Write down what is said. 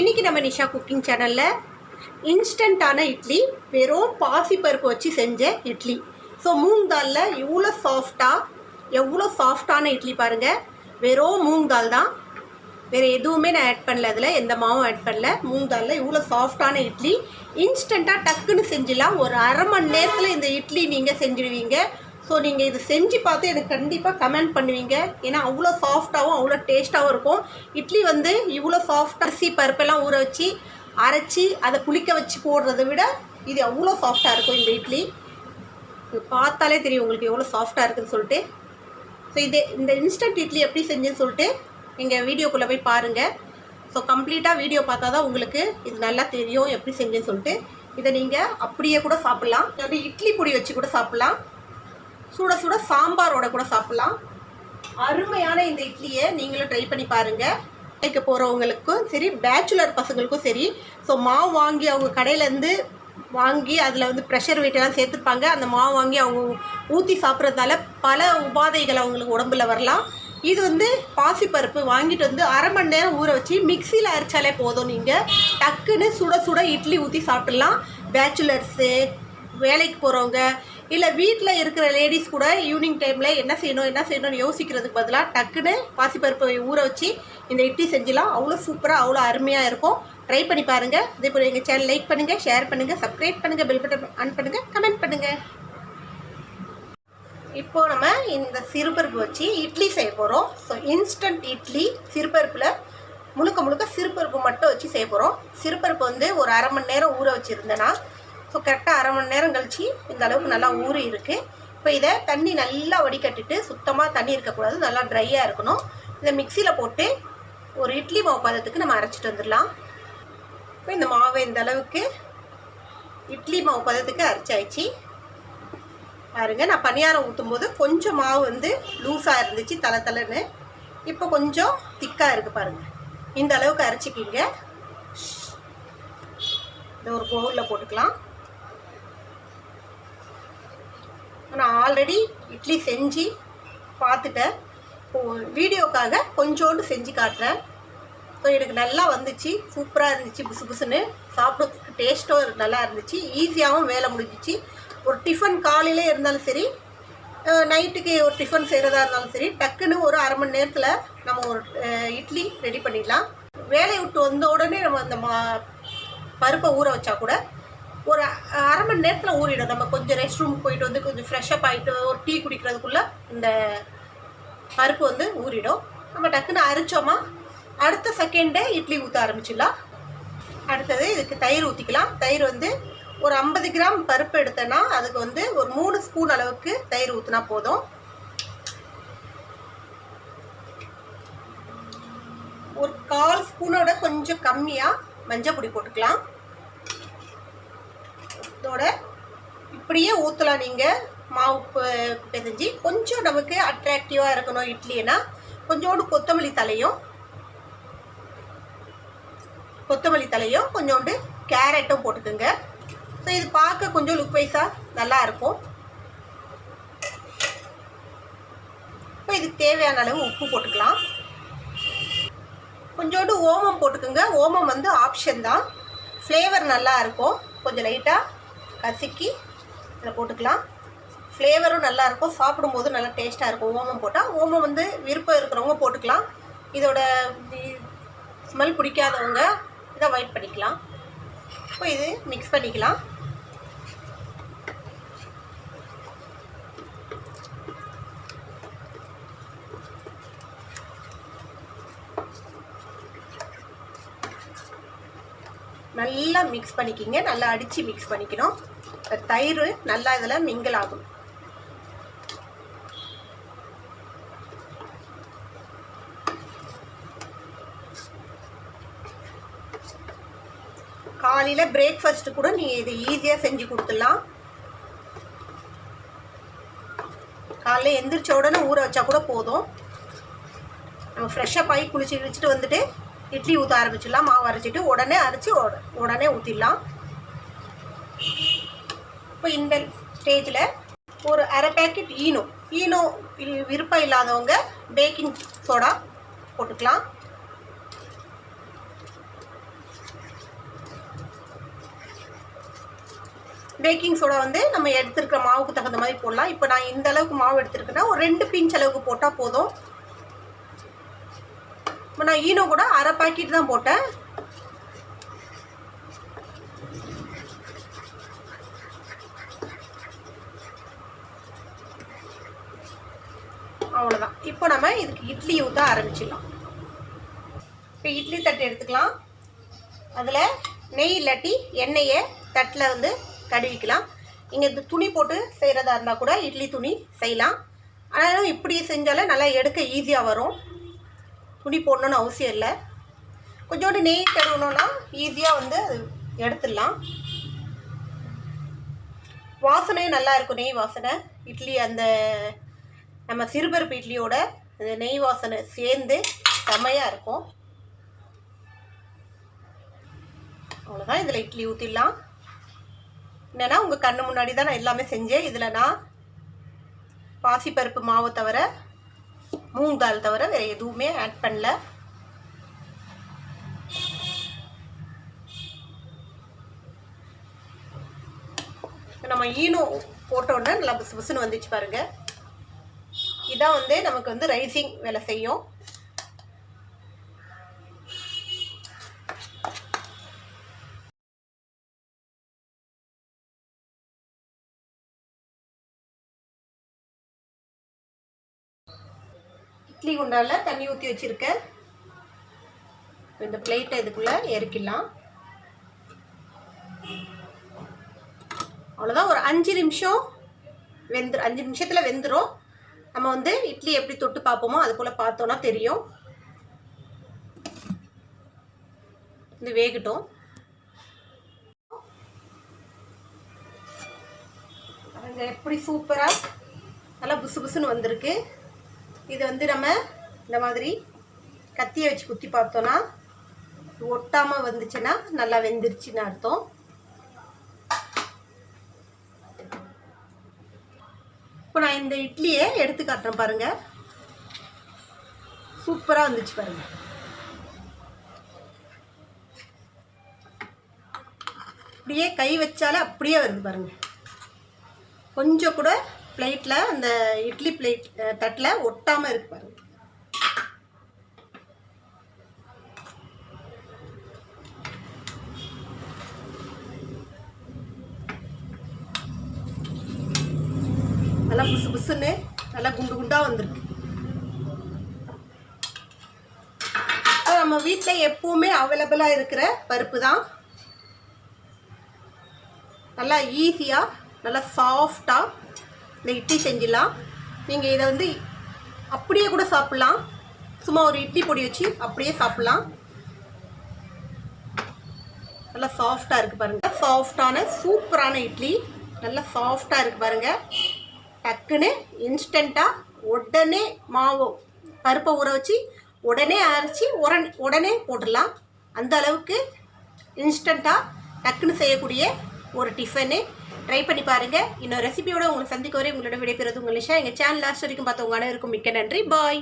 இன்றைக்கி நம்ம நிஷா குக்கிங் சேனலில் இன்ஸ்டண்ட்டான இட்லி வெறும் பாசிப்பருப்பு வச்சு செஞ்ச இட்லி. ஸோ மூங் தாலில் இவ்வளோ சாஃப்டாக எவ்வளோ சாஃப்டான இட்லி பாருங்கள் வெறும் மூங் தால் தான். வேறு எதுவுமே நான் ஆட் பண்ணல அதில் எந்த மாவும் ஆட் பண்ணல. மூங் தாலில் இவ்வளோ சாஃப்டான இட்லி. இன்ஸ்டண்ட்டாக டக்குன்னு செஞ்சிடலாம். ஒரு அரை மணி நேரத்தில் இந்த இட்லி நீங்கள் செஞ்சுடுவீங்க ஸோ நீங்கள் இது செஞ்சு பார்த்து எனக்கு கண்டிப்பாக கமெண்ட் பண்ணுவீங்க. ஏன்னா அவ்வளோ சாஃப்டாகவும் அவ்வளோ டேஸ்ட்டாகவும் இருக்கும். இட்லி வந்து இவ்வளோ சாஃப்டாக அரிசி பருப்பெல்லாம் ஊற வச்சு அரைச்சி அதை புளிக்க வச்சு போடுறதை விட இது அவ்வளோ சாஃப்டாக இருக்கும் இந்த இட்லி. இது பார்த்தாலே தெரியும் உங்களுக்கு எவ்வளோ சாஃப்டாக இருக்குதுன்னு சொல்லிட்டு. ஸோ இது இந்த இன்ஸ்டன்ட் இட்லி எப்படி செஞ்சுன்னு சொல்லிட்டு எங்கள் வீடியோக்குள்ளே போய் பாருங்கள் ஸோ கம்ப்ளீட்டாக வீடியோ பார்த்தா தான் உங்களுக்கு இது நல்லா தெரியும் எப்படி செஞ்சேன்னு சொல்லிட்டு. இதை நீங்கள் அப்படியே கூட சாப்பிட்லாம். அப்படி இட்லி பொடி வச்சு கூட சாப்பிட்லாம். சுட சுட சாம்பாரோட கூட சாப்பிட்லாம். அருமையான இந்த இட்லியை நீங்களும் ட்ரை பண்ணி பாருங்கள் கடைக்கு போகிறவங்களுக்கும் சரி பேச்சுலர் பசங்களுக்கும் சரி ஸோ மாவு வாங்கி அவங்க கடையிலேருந்து வாங்கி அதில் வந்து ப்ரெஷர் வெயிட்டெல்லாம் சேர்த்துருப்பாங்க அந்த மாவு வாங்கி அவங்க ஊற்றி சாப்பிட்றதால பல உபாதைகள் அவங்களுக்கு உடம்புல வரலாம். இது வந்து பாசிப்பருப்பு வாங்கிட்டு வந்து அரை மணி நேரம் ஊற வச்சு மிக்சியில் அரைச்சாலே போதும் நீங்கள் டக்குன்னு சுட சுட இட்லி ஊற்றி சாப்பிட்றலாம் பேச்சுலர்ஸு வேலைக்கு போகிறவங்க இல்லை வீட்டில் இருக்கிற லேடிஸ் கூட ஈவினிங் டைமில் என்ன செய்யணும் என்ன செய்யணும்னு யோசிக்கிறதுக்கு பதிலாக டக்குன்னு பாசிப்பருப்பை ஊற வச்சு இந்த இட்லி செஞ்சிடலாம். அவ்வளோ சூப்பராக அவ்வளோ அருமையாக இருக்கும். ட்ரை பண்ணி பாருங்கள் இதே போல் எங்கள் சேனல் லைக் பண்ணுங்கள் ஷேர் பண்ணுங்கள் சப்ஸ்கிரைப் பண்ணுங்கள் பெல் பட்டன் ஆன் பண்ணுங்கள் கமெண்ட் பண்ணுங்கள் இப்போது நம்ம இந்த சிறுபருப்பு வச்சு இட்லி செய்ய போகிறோம் ஸோ இன்ஸ்டன்ட் இட்லி சிறுபருப்பில் முழுக்க முழுக்க சிறுபருப்பு மட்டும் வச்சு செய்ய போகிறோம் சிறுபருப்பு வந்து ஒரு அரை மணி நேரம் ஊற வச்சுருந்தேன்னா ஸோ கரெக்டாக அரை மணி நேரம் கழித்து இந்த அளவுக்கு நல்லா ஊறி இருக்குது இப்போ இதை தண்ணி நல்லா வடிகட்டிட்டு சுத்தமாக தண்ணி இருக்கக்கூடாது. நல்லா ட்ரையாக இருக்கணும். இதை மிக்சியில் போட்டு ஒரு இட்லி மாவு பதத்துக்கு நம்ம அரைச்சிட்டு வந்துடலாம். இப்போ இந்த மாவை இந்த அளவுக்கு இட்லி மாவு பதத்துக்கு அரைச்சாயிடுச்சு பாருங்கள் நான் பணியாரம் ஊற்றும் போது கொஞ்சம் மாவு வந்து லூஸாக இருந்துச்சு தலை தலைன்னு. இப்போ கொஞ்சம் திக்காக இருக்குது பாருங்கள் இந்த அளவுக்கு அரைச்சிக்கிங்க. இந்த ஒரு பவுலில் போட்டுக்கலாம். நான் ஆல்ரெடி இட்லி செஞ்சு பார்த்துட்டேன். வீடியோக்காக கொஞ்சோண்டு செஞ்சு காட்டுறேன். ஸோ எனக்கு நல்லா வந்துச்சு. சூப்பராக இருந்துச்சு புசு புசுன்னு. சாப்பிட்றதுக்கு டேஸ்ட்டும் நல்லா இருந்துச்சு. ஈஸியாகவும் வேலை முடிஞ்சிச்சு. ஒரு டிஃபன் காலையிலே இருந்தாலும் சரி நைட்டுக்கு ஒரு டிஃபன் செய்கிறதா இருந்தாலும் சரி டக்குன்னு ஒரு அரை மணி நேரத்தில் நம்ம ஒரு இட்லி ரெடி பண்ணிடலாம். வேலையை விட்டு வந்த உடனே நம்ம அந்த மா பருப்பை ஊற வச்சா கூட ஒரு அரை மணி நேரத்தில் ஊறிடும். நம்ம கொஞ்சம் ரெஸ்ட் ரூம் போயிட்டு வந்து கொஞ்சம் ஃப்ரெஷ்அப் ஆகிட்டு ஒரு டீ குடிக்கிறதுக்குள்ளே இந்த பருப்பு வந்து ஊறிடும். நம்ம டக்குன்னு அரைச்சோமா? அடுத்த செகண்டே இட்லி ஊற்ற ஆரம்பிச்சிடலாம். அடுத்தது இதுக்கு தயிர் ஊற்றிக்கலாம் தயிர் வந்து ஒரு ஐம்பது கிராம் பருப்பு எடுத்தேன்னா அதுக்கு வந்து ஒரு மூணு ஸ்பூன் அளவுக்கு தயிர் ஊற்றினா போதும். ஒரு கால் ஸ்பூனோட கொஞ்சம் கம்மியாக மஞ்சள் பொடி போட்டுக்கலாம். இதோட இப்படியே ஊற்றலாம் நீங்கள் மாவு ப- கொஞ்சம் நமக்கு அட்ராக்டிவாக இருக்கணும் இட்லினா. கொஞ்சோண்டு கொத்தமல்லி தலையும். கொத்தமல்லி தலையும் கொஞ்சோண்டு கேரட்டும் போட்டுக்குங்க. ஸோ இது பார்க்க கொஞ்சம் லுக் வைஸாக நல்லா இருக்கும். இப்போ இதுக்கு தேவையான அளவு உப்பு போட்டுக்கலாம். கொஞ்சோண்டு ஓமம் போட்டுக்குங்க. ஓமம் வந்து ஆப்ஷன் தான். ஃப்ளேவர் நல்லா இருக்கும். கொஞ்சம் லைட்டாக கசக்கி இதில் போட்டுக்கலாம். ஃப்ளேவரும் நல்லாயிருக்கும் சாப்பிடும்போது நல்லா டேஸ்ட்டாக இருக்கும். ஓமம் போட்டால் ஓமம் வந்து விருப்பம் இருக்கிறவங்க போட்டுக்கலாம். இதோட ஸ்மெல் பிடிக்காதவங்க இதை அவாய்ட் பண்ணிக்கலாம். இப்போ இது மிக்ஸ் பண்ணிக்கலாம். நல்லா மிக்ஸ் பண்ணிக்கிங்க. நல்லா அடித்து மிக்ஸ் பண்ணிக்கணும். தயிர் நல்லா இதில் மிங்கிள் ஆகும். காலையில் பிரேக்ஃபாஸ்ட்டு கூட நீங்கள் இது ஈஸியாக செஞ்சு கொடுத்துடலாம். காலையில் எந்திரிச்ச உடனே ஊற வச்சா கூட போதும். நம்ம ஃப்ரெஷ்ஷாக ஆகி குளிச்சு குளிச்சுட்டு வந்துட்டு இட்லி ஊற்ற ஆரம்பிச்சிடலாம். மாவு அரைச்சிட்டு உடனே அரைச்சி உடனே ஊற்றிடலாம் இந்த ஸ்டேஜில் ஒரு அரை பேக்கெட் ஈனோ. ஈனோ விருப்பம் இல்லாதவங்க பேக்கிங் சோடா போட்டுக்கலாம். பேக்கிங் சோடா வந்து நம்ம எடுத்துருக்க மாவுக்கு தகுந்த மாதிரி போடலாம். இப்போ நான் இந்த அளவுக்கு மாவு எடுத்துருக்கேன்னா ஒரு ரெண்டு பிஞ்ச் அளவுக்கு போட்டால் போதும். இப்போ நான் ஈனோ கூட அரை பேக்கெட் தான் போட்டேன். அவ்வளோதான் இப்போ நம்ம இதுக்கு இட்லி ஊற்ற ஆரம்பிச்சிடலாம். இப்போ இட்லி தட்டு எடுத்துக்கலாம். அதில் நெய் இல்லாட்டி எண்ணெயை தட்டில் வந்து தடுவிக்கலாம் நீங்கள் துணி போட்டு செய்கிறதா இருந்தால் கூட இட்லி துணி செய்யலாம். ஆனாலும் இப்படி செஞ்சாலே நல்லா எடுக்க ஈஸியாக வரும். துணி போடணுன்னு அவசியம் இல்லை. கொஞ்சோண்டு நெய் தடவணும்னா ஈஸியாக வந்து அது எடுத்துடலாம். வாசனையும் நல்லா இருக்கும் நெய் வாசனை. இட்லி அந்த நம்ம சிறுபருப்பு இட்லியோட இந்த நெய் வாசனை சேர்ந்து செம்மையாக இருக்கும். அவ்வளோதான் இதில் இட்லி ஊற்றிடலாம் என்னென்னா உங்கள் கண்ணு முன்னாடி தான் நான் எல்லாமே செஞ்சேன். இதில் நான் பாசிப்பருப்பு மாவு தவிர மூங் தால் தவிர வேறு எதுவுமே ஆட் பண்ணல. நம்ம ஈனோ போட்டோன்னே நல்லா புசு புசுன்னு வந்துச்சு பாருங்கள் தான் வந்து நமக்கு வந்து ரைசிங் வேலை செய்யும். இட்லி குண்டாவில் தண்ணி ஊற்றி வச்சுருக்கேன் இந்த பிளேட்டை இதுக்குள்ளே இறக்கிடலாம் அவ்வளோதான் ஒரு அஞ்சு நிமிஷம் வெந்து அஞ்சு நிமிஷத்தில் வெந்துடும் நம்ம வந்து இட்லி எப்படி தொட்டு பார்ப்போமோ அது போல் பார்த்தோன்னா தெரியும். இது வேகட்டும். பாருங்க எப்படி சூப்பராக நல்லா புசு புசுன்னு வந்திருக்கு. இது வந்து நம்ம இந்த மாதிரி கத்தியை வச்சு குத்தி பார்த்தோன்னா ஒட்டாமல் வந்துச்சுன்னா நல்லா வெந்துருச்சுன்னு அர்த்தம். நான் இந்த இட்லியை எடுத்து காட்டுறேன் பாருங்க. சூப்பராக வந்துச்சு பாருங்க. அப்படியே கை வச்சாலே அப்படியே வருது பாருங்க. கொஞ்சம் கூட பிளேட்டில் அந்த இட்லி பிளேட் தட்டில் ஒட்டாமல் இருக்கு பாருங்கள் நல்லா நல்லா குண்டு குண்டாக வந்துருக்கு. நம்ம வீட்டில் எப்பவுமே அவைலபிளாக இருக்கிற பருப்பு தான். நல்லா ஈஸியாக நல்லா சாஃப்டாக இந்த இட்லி செஞ்சிடலாம். நீங்கள் இதை வந்து அப்படியே கூட சாப்பிட்லாம். சும்மா ஒரு இட்லி பொடி வச்சு அப்படியே சாப்பிட்லாம். நல்லா சாஃப்டாக இருக்குது பாருங்கள் சாஃப்டான சூப்பரான இட்லி. நல்லா சாஃப்டாக இருக்குது பாருங்கள் டக்குன்னு இன்ஸ்டண்ட்டாக உடனே மாவு பருப்பை ஊற வச்சு உடனே அரைச்சி உடனே உடனே போட்டுடலாம். அந்த அளவுக்கு இன்ஸ்டண்ட்டாக டக்குன்னு செய்யக்கூடிய ஒரு டிஃபனு. ட்ரை பண்ணி பாருங்கள் இன்னொரு ரெசிபியோட உங்களை சந்திக்க வரை உங்களோட விடைபெறுவது உங்கள் நிஷா. எங்கள் சேனல் லாஸ்ட் வரைக்கும் பார்த்தவங்க அனைவருக்கும் மிக்க நன்றி. பாய்